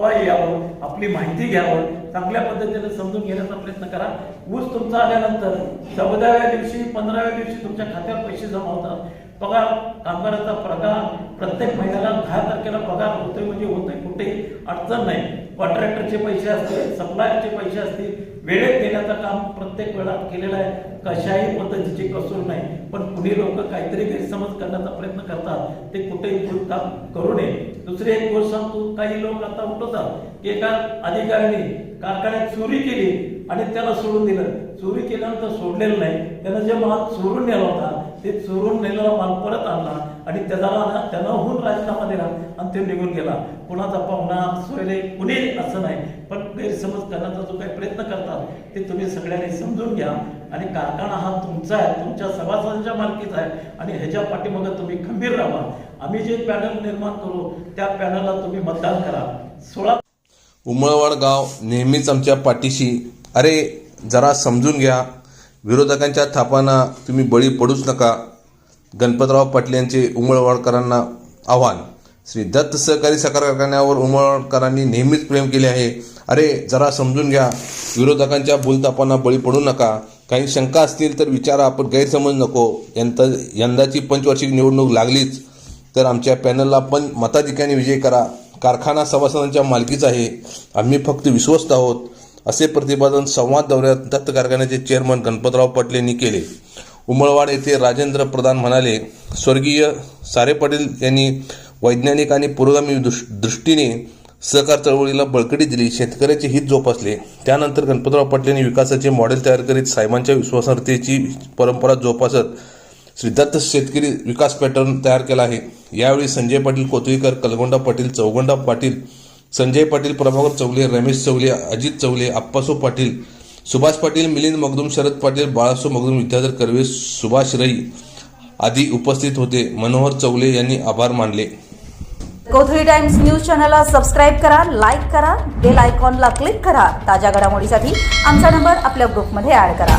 केव्हा यावं आपली माहिती घ्यावं चांगल्या पद्धतीने समजून घेण्याचा प्रयत्न करा. ऊस तुमचा आल्यानंतर चौदाव्या दिवशी पंधराव्या दिवशी तुमच्या खात्यावर पैसे जमा होतात. पगार कामगाराचा पगार प्रत्येक महिन्याला दहा तारखेला पगार होतोय म्हणजे होतोय कुठे अडचण नाही. कॉन्ट्रॅक्टरचे पैसे असतील सप्लायरचे पैसे असतील वेळेत देण्याचं काम प्रत्येक वेळा केलेला आहे. कशाही पद्धतीची कसूर नाही. पण कुणी लोक काहीतरी गैरसमज करण्याचा प्रयत्न करतात. ते कुठेही भूल काम करू नये. दुसरी एक गोष्ट सांगतो. काही लोक आता उठवतात की एका अधिकाऱ्याने कारखान्यात चोरी केली आणि त्याला सोडून दिलं. चोरी केल्यानंतर सोडलेलं नाही. त्यानं जे माल चोरून नेला होता ते चोरून नेलेला माल परत आणला आणि त्याला ना होऊन राजीनामा दिला आणि ते निघून गेला. कुणाचा पाहुणा सोयले कुणी असं नाही पण गैरसमज करण्याचा जो काही प्रयत्न करतात ते तुम्ही सगळ्यांनी समजून घ्या. आणि कारखाना हा तुमचा आहे तुमच्या सभासदांच्या मालकीचा आहे आणि ह्याच्या पाठीमागं तुम्ही खंबीर राहा. आम्ही जे पॅनल निर्माण करू त्या पॅनलला तुम्ही मतदान करा. सोळा उमळवाड गाव नेहमीच आमच्या पाठीशी. अरे जरा समजून घ्या. विरोधकांच्या थापांना तुम्ही बळी पडूच नका. गणपतराव पाटील यांचे उमळवाडकरांना आव्हान. श्री दत्त सहकारी साखर कारखान्यावर उमळवाडकरांनी नेहमीच प्रेम केले आहे. अरे जरा समजून घ्या. विरोधकांच्या भूलतापांना बळी पडू नका. काही शंका असतील तर विचारा आपण गैरसमज नको. यंदा यंदाची पंचवार्षिक निवडणूक लागलीच तर आमच्या पॅनलला पण मताधिक्याने विजय करा. कारखाना सभासदांच्या मालकीचा आहे. आम्ही फक्त विश्वस्त आहोत. असे प्रतिपादन संवाद दौऱ्यात दत्त कारखान्याचे चेअरमन गणपतराव पाटील यांनी केले. उमळवाड येथे राजेंद्र प्रधान म्हणाले स्वर्गीय सारे पाटील यांनी वैज्ञानिक आणि पुरोगामी दृष दृष्टीने सहकार चळवळीला बळकटी दिली शेतकऱ्याचे हित जोपासले. त्यानंतर गणपतराव पाटील यांनी विकासाचे मॉडेल तयार करीत साहेबांच्या विश्वासार्हतेची परंपरा जोपासत सिद्धार्थ शेतकरी विकास पॅटर्न तयार केला आहे. यावेळी संजय पाटील कोथळीकर कलगोंडा पाटील चौगोंडा पाटील संजय पाटील प्रभाकर चौले रमेश चौले अजित चौले आप्पासो पाटील सुभाष पाटील मिलिंद मगदूम शरद पाटील बाळासो मगदूम विद्याधर कर्वे सुभाष रई आदी उपस्थित होते. मनोहर चौले यांनी आभार मानले. कोथळी टाइम्स न्यूज चॅनलला सबस्क्राईब करा लाईक करा बेल आयकॉनला क्लिक करा. ताज्या घडामोडीसाठी आमचा नंबर आपल्या ग्रुपमध्ये ऍड करा.